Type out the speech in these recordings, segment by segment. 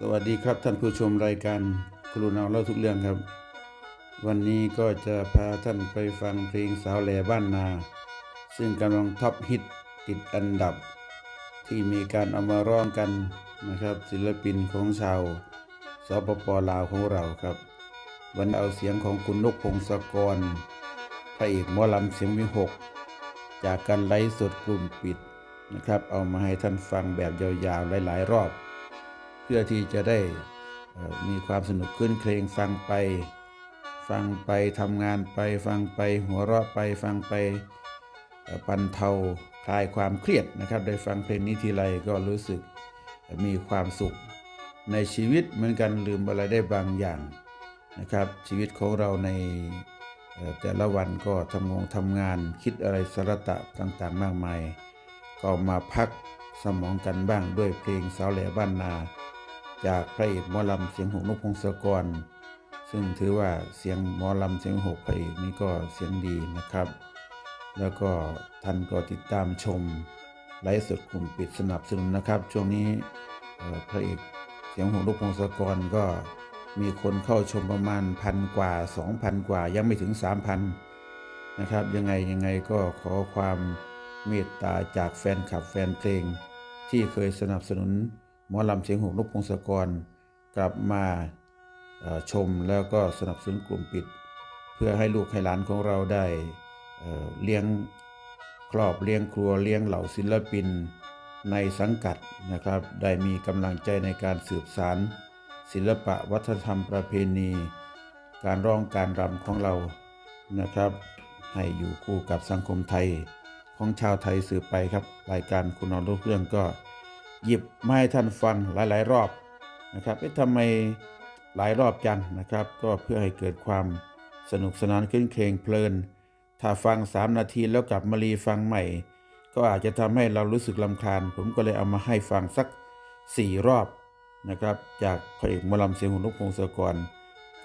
สวัสดีครับท่านผู้ชมรายการครูนาวเล่าทุกเรื่องครับ วันนี้ก็จะพาท่านไปฟังเพลงสาวแหล่บ้านนา ซึ่งกำลังท็อปฮิตติดอันดับ ที่มีการเอามาร้องกันนะครับ ศิลปินของชาวสปปลาวของเราครับ วันนี้เอาเสียงของคุณนกพงศกรพระเอกหมอลำเสียงวิหก จากการไลฟ์สดกลุ่มปิดนะครับ เอามาให้ท่านฟังแบบยาวๆหลายๆ รอบ เพื่อที่จะได้มีความสนุกขึ้นเพลงฟังไป ฟังไปทำงานไป ฟังไปหัวเราะไปฟังไปปันเทาคลายความเครียดนะครับ ได้ฟังเพลงนี้ทีไรก็รู้สึกมีความสุข ในชีวิตเหมือนกันลืมอะไรได้บางอย่างนะครับชีวิตของเราในแต่ละวันก็ทำงงทำงานคิดอะไรสาระตะต่างๆ มากมาย ก็มาพักสมองกันบ้างด้วยเพลงสาวแหล่บ้านนา จากพระเอกหมอลำเสียงหกนกพงศกร ซึ่งถือว่าเสียงหมอลำเสียงหกพระเอกนี้ก็เสียงดีนะครับ แล้วก็ท่านก็ติดตามชมไลฟ์สดกลุ่มปิดสนับสนุนนะครับ ช่วงนี้พระเอกเสียงหกนกพงศกรก็มีคนเข้าชมประมาณพันกว่า 2,000 กว่า ยังไม่ถึง 3,000 นะครับ ยังไงยังไงก็ขอความเมตตาจากแฟนคลับแฟนเพลงที่เคยสนับสนุน หมอลำเสียงหกนกพงศกร กลับมาชมแล้วก็สนับสนุนกลุ่มปิด เพื่อให้ลูกให้หลานของเราได้เเลี้ยงครอบเลี้ยงครัวเลี้ยงเหล่าศิลปินในสังกัดนะครับ ได้มีกำลังใจในการสืบสาร ศิลปะวัฒนธรรมประเพณี การร้องการรำของเรานะครับ ให้อยู่คู่กับสังคมไทยของชาวไทยสืบไปครับ รายการคุณนอนรู้เรื่องก็ หยิบมาให้ท่านฟังหลาย ๆ รอบนะครับเอ๊ะทำไมหลายรอบจังนะครับ ก็เพื่อให้เกิดความสนุกสนานขึ้นเคงเพลิน ถ้าฟัง 3 นาทีแล้วกลับมารีฟังใหม่ ก็อาจจะทำให้เรารู้สึกลำคาญ ผมก็เลยเอามาให้ฟังสัก 4 รอบนะครับ จากพระเอกมอลำเสียงของนกพงศกร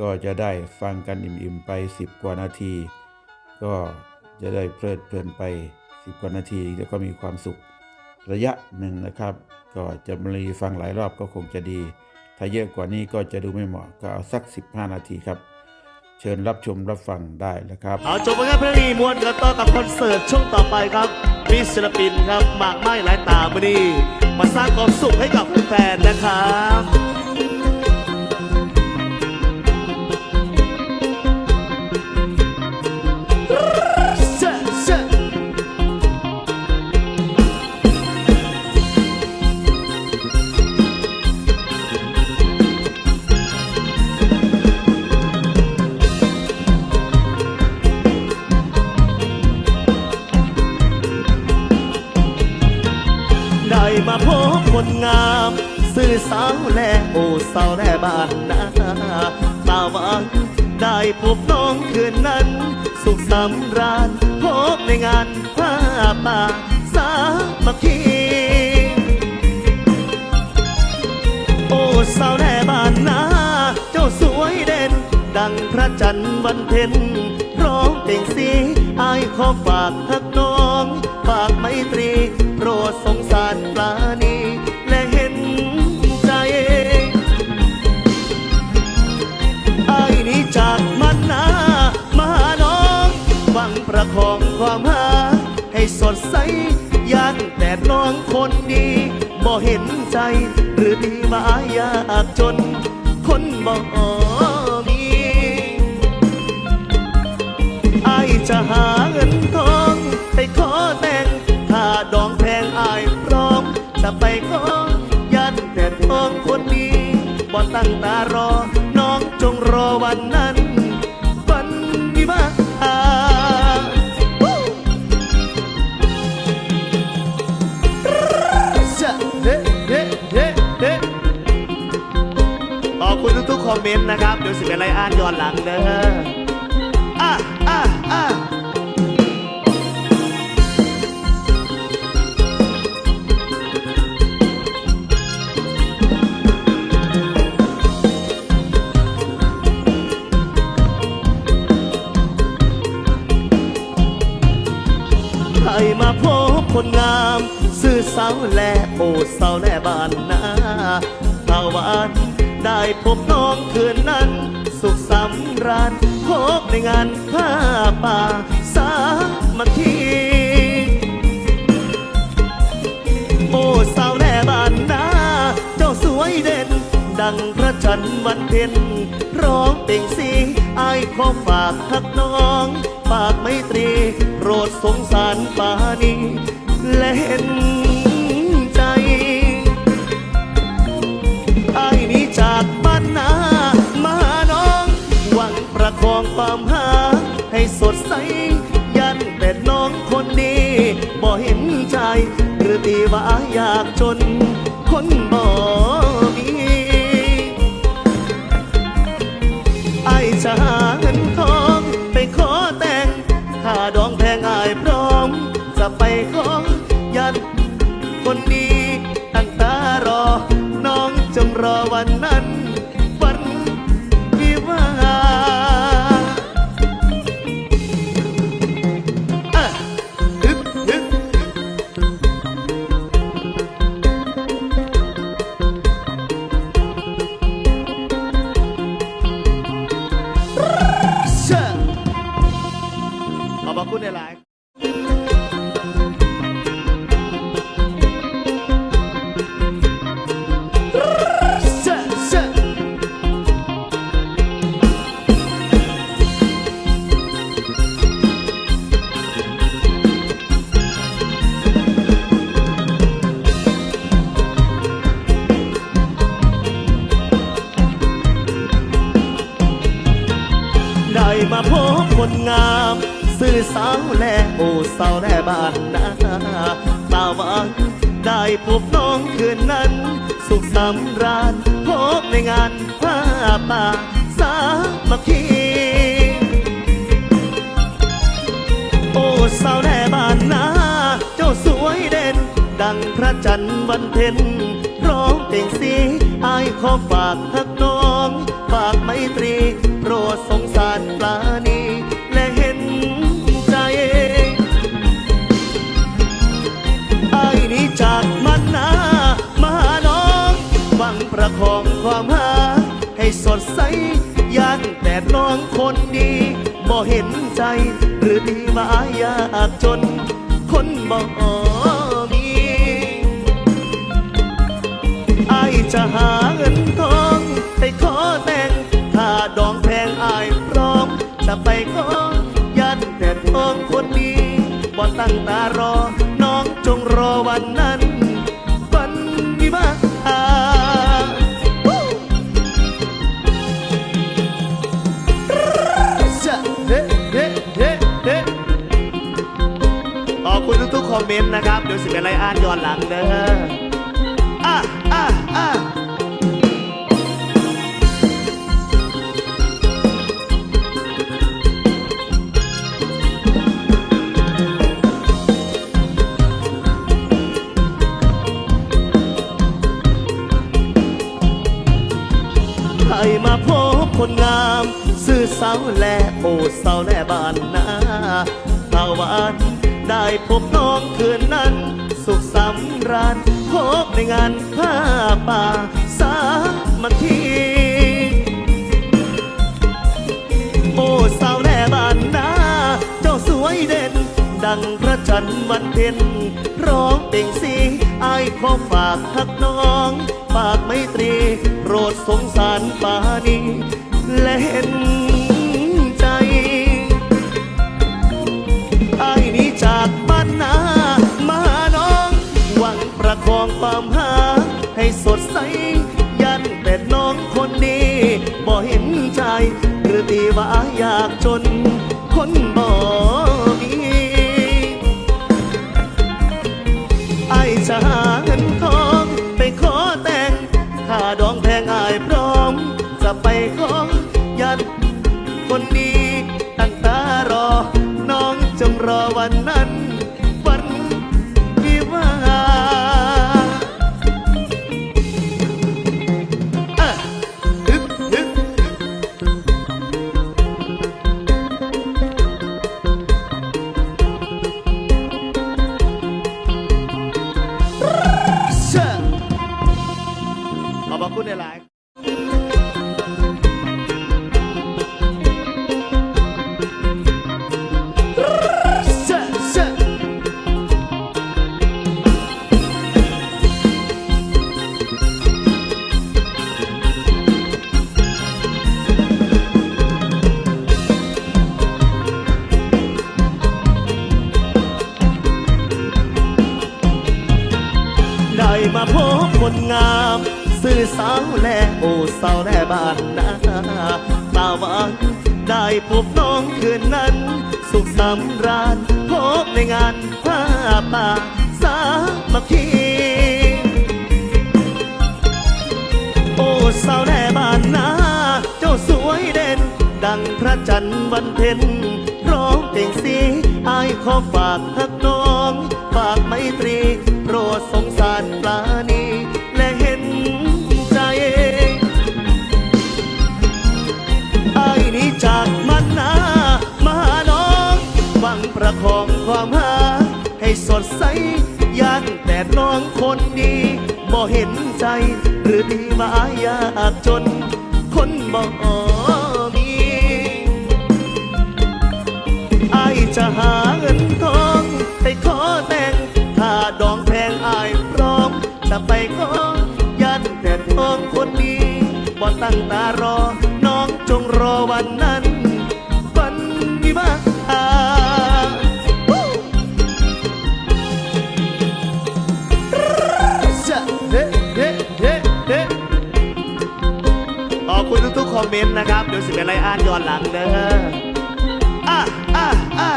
ก็จะได้ฟังกันอิ่มๆไป 10 กว่านาที ก็จะได้เพลิดเพลินไป 10 กว่านาทีแล้วก็มีความสุข ระยะหนึ่งนะครับ ก็จะมารีฟังหลายรอบก็คงจะดี ถ้าเยอะกว่านี้ก็จะดูไม่เหมาะก็เอาสัก 15 นาทีครับ เชิญรับชมรับฟังได้แล้วครับเอาจบไปครับเพลงนี้มวนกันต่อกับคอนเสิร์ตช่วงต่อไปครับมีศิลปินครับมากมายหลายตามาดีมาสร้างความสุขให้กับแฟนๆนะครับ แลโอสาวแลบ้านนาตาวานได้พบน้องคืนนั้น สุขสำราญพบในงานผ้าป่าสามัคคีโอ้สาวแนบ้านนาเจ้าสวยเด่น ดังพระจันทร์วันเพ็ญร้องเพลงสีอายขอฝากทักน้อง ฝากไมตรีโปรดสง ให้สดใสยันแต่น้องคนดีบ่เห็นใจ หรือดีมายากจน คนบ่มีไอจะหาเงินทองไปขอแต่ง ถ้าดองแพงอายพร้อมจะไปขอยันแต่ทองคนดีบ่ตั้งตา เมนต์นะครับ เดี๋ยวสิเป็นไรอ่านย้อนหลังเด้ออะอะอะใครมาพบคนงามซื่อสาวและโอสาวแลบ้านนาสาวหวานได้พบน้อง ราญพบในงานผ้าป่าสามัคคีโอ้สาวแน่บ้านนาเจ้าสวยเด่น ดังพระจันทร์วันเพ็ญร้องเป่งสีอายขอฝากทักน้อง ฝากไม่ตรีโปรดสงสารปานีและเห็นใจไอ้นี้จากบ้านนา ประคองความหา ให้สดใส ยันแต่น้องคนนี้บ่เห็นใจ หรือตีว่าอยากจน คนบ่มีไอ้จะหาเงินทองไปขอแต่งค่าดองแพงอายพร้อม จะไปขอยันคนดี ดังพระจันทร์วันเพ็ญร้องเพลงสีอายขอฝากทักน้อง ฝากไมตรีโปรดสงสารปลานีและเห็นใจไอ้นี้จากมันนามาหาน้องหวังประคองความหา ให้สดใสยันแต่น้องคนดีบ่เห็นใจ หรือดีมายากจนคนบ่ หาเงินทองไปขอแต่งถ้าดองแพงอายพร้อมจะไปขอยันแต่ทองคนดีบ่ตั้งตารอ น้องจงรอวันนั้นวันวิวาห์วู้จะเฮ้เฮ้เฮ้เฮ้ขอบคุณทุกๆคอมเมนต์นะครับ เดี๋ยวสิเป็นไรอ่านย้อนหลังเด้อ มาพบคนงาม ซื่อสาวแลโอ้สาวแลบ้านนาตาวานได้พบน้องคืนนั้น สุขสำราญพบในงานผ้าป่าสามัคคีโอ้สาวแน่บ้านนาเจ้าสวยเด่น ดังพระจันทร์วันเพ็ญร้องเป่งสีอายขอฝากทักน้อง ฝากไมตรีโปรดสงสารปานีและเห็นใจไอ้นี้จากบ้านนามาหน้องหวังประคองความหา ให้สดใส ยันแต่น้องคนนี้บ่เห็นใจ หรือตีว่าอยากจนคน ได้มาพบคนงามสื่อสาวแลโอสาวแลบ้านนาตาวานได้พบน้องคืนนั้น สุขสำราญพบในงานผ้าป่าสามัคคีโอ้สาวแนบ้านนาเจ้าสวยเด่น ดังพระจันทร์วันเพ็ญร้องเพลงสีอายขอฝากทักน้อง ฝากไมตรี โปรดสงสารปลานีและเห็นใจไอายนี้จากมันนามาหาน้องหวังประคองความหา ให้สดใสยันแต่น้องคนดีบ่เห็นใจ หรือดีมายากจนคนบ่ ตั้งตารอ น้องจงรอวันนั้นวันวิวาขอบคุณทุกๆคอมเมนต์นะครับ เดี๋ยวสิเป็นไรอ่านย้อนหลังเด้ออะอะอะ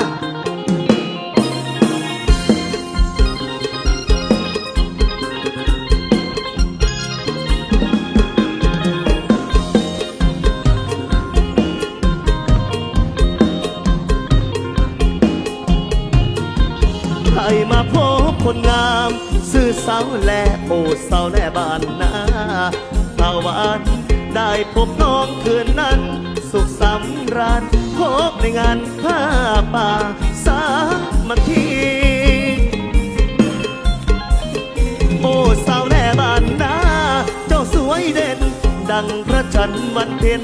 คนงามซื่อสาวแลโอสาวแลบ้านนาตาวานได้พบน้องคืนนั้น สุขสำราญพบในงานผ้าป่าสามัคคีโอ้สาวแน่บ้านนาเจ้าสวยเด่น ดังพระจันทร์วันเพ็ญ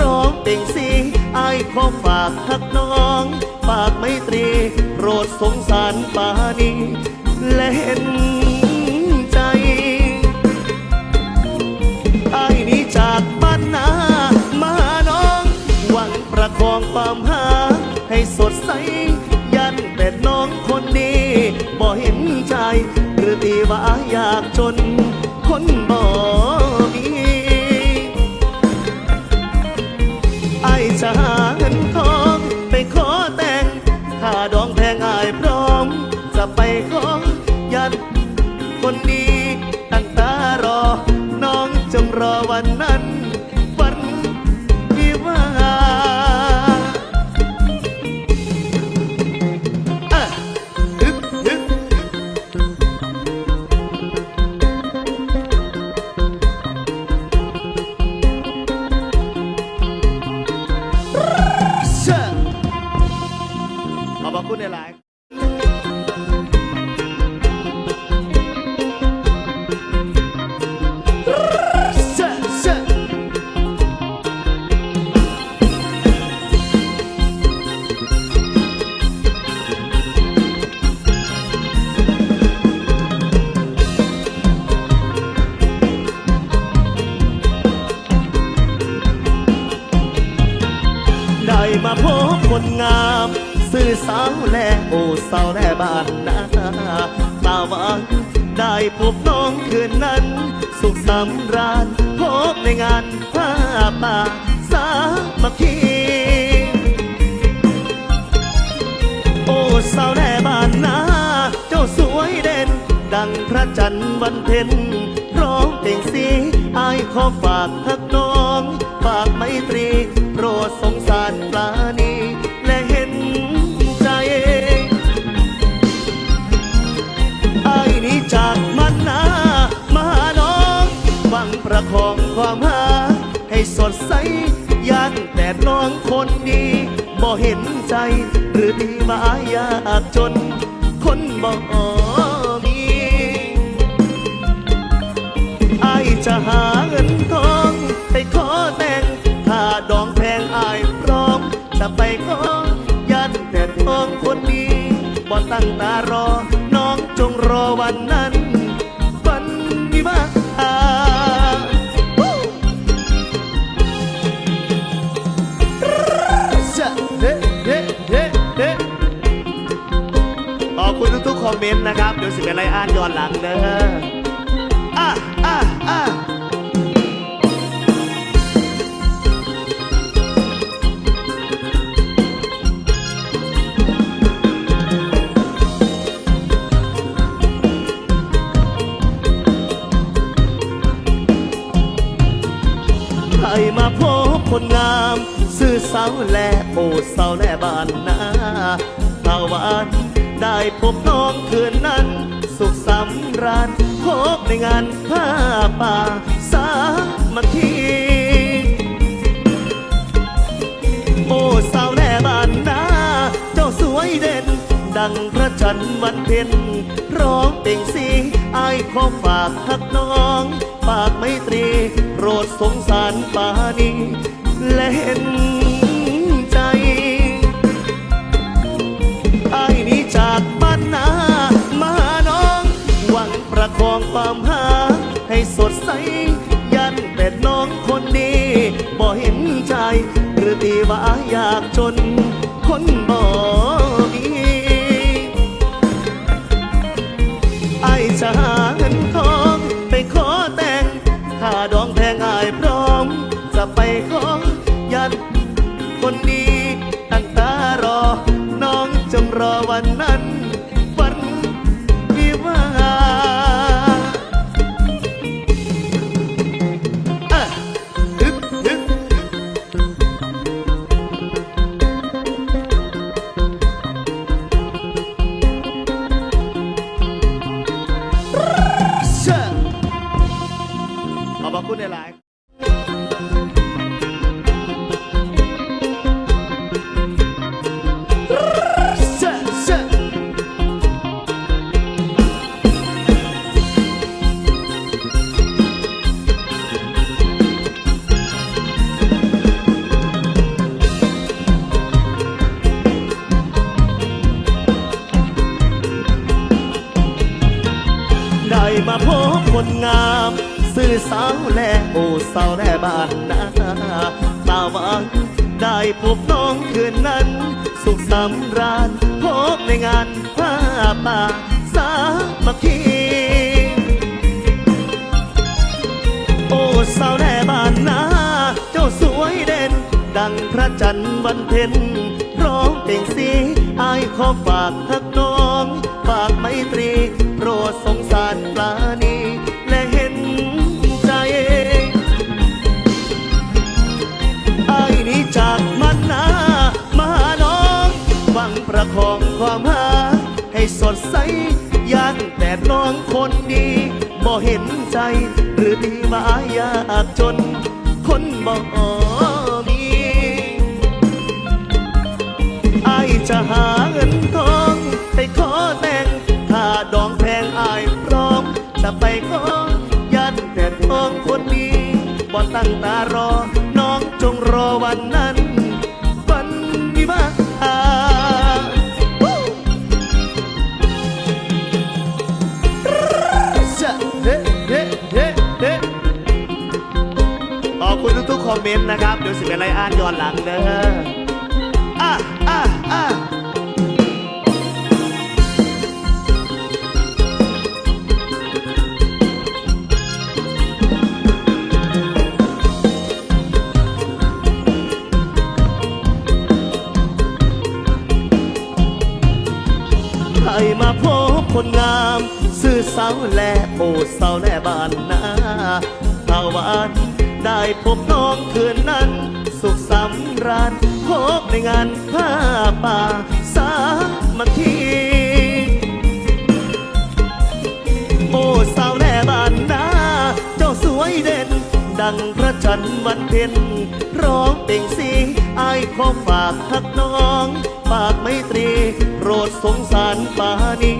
ร้องเต่งสีอายขอฝากทักน้อง ฝากไมตรีโปรดสงสารปานี และเห็นใจไอ้ายนี้จากบ้านนามาหาน้อง หวังประคองความหา ให้สดใส ยันแต่น้องคนดีบ่เห็นใจ หรือตีว่าอยากจนคนบ่ังพระจันทร์วันเพ็ญร้องเพลงสีอายขอฝากทักน้อง ฝากไมตรีโปรดสงสารปลานีและเห็นใจอายนี้จากมันนามาหาน้องหวังประคองความหา ให้สดใสยันแต่น้องคนดีบ่เห็นใจ หรือดีมายากจนคนบ่ หาเงินทองไปขอแต่งถ้าดองแพงอายพร้อมจะไปขอยันแต่ทองคนนี้บ่ตั้งตารอ น้องจงรอวันนั้นวันวิวาขอบคุณทุกๆคอมเมนต์นะครับ เดี๋ยวสิเป็นไรอ่านย้อนหลังเด้อ พบคนงาม ซื่อสาวแลโอสาวแลบ้านนาตาวันได้พบน้องคืนนั้น สุขสำราญพบในงานผ้าป่าสามัคคี ดังพระจันทร์วันเพ็ญร้องเป่งสีอายขอฝากทักน้องฝากไมตรี โปรดสงสารปานีและเห็น คนงามสื่อสาวแลโอสาวแลบ้านนาตาวานได้พบน้องคืนนั้น สุขสำราญพบในงานผ้าป่าสามัคคีโอสาวแน่บ้านนาเจ้าสวยเด่น ดังพระจันทร์วันเพ็ญร้องเปล่งสีอายขอฝากทัก ไมตรีโปรดสงสารปลานีและเห็นใจไอ้นี้จากมันนามาหาน้องหวังประคองความหา ให้สดใสยันแต่น้องคนดีบ่เห็นใจ หรือดีมายากจน คนบ่ ตั้งตารอ น้องจงรอวันนั้น วันวิวาห์วู้จะเฮ้เฮ้เฮ้เฮ้ขอบคุณทุกๆคอมเมนต์นะครับ เดี๋ยวสิเป็นไรอ่านย้อนหลังเด้อ สาวแลโอ้สาวแลบ้านนาตาวานได้พบน้องคืนนั้น สุขสำราญพบในงานผ้าป่าสามัคคีโอ้สาวแน่บ้านนาเจ้าสวยเด่น ดังพระจันทร์วันเพ็ญร้องเป่งสีอายขอฝากทักน้องฝากไมตรี โปรดสงสารปานี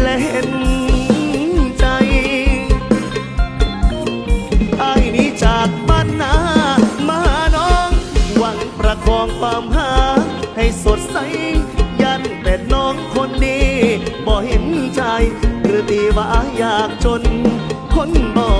และเห็น หรือตีว่าอยากจน คนบอก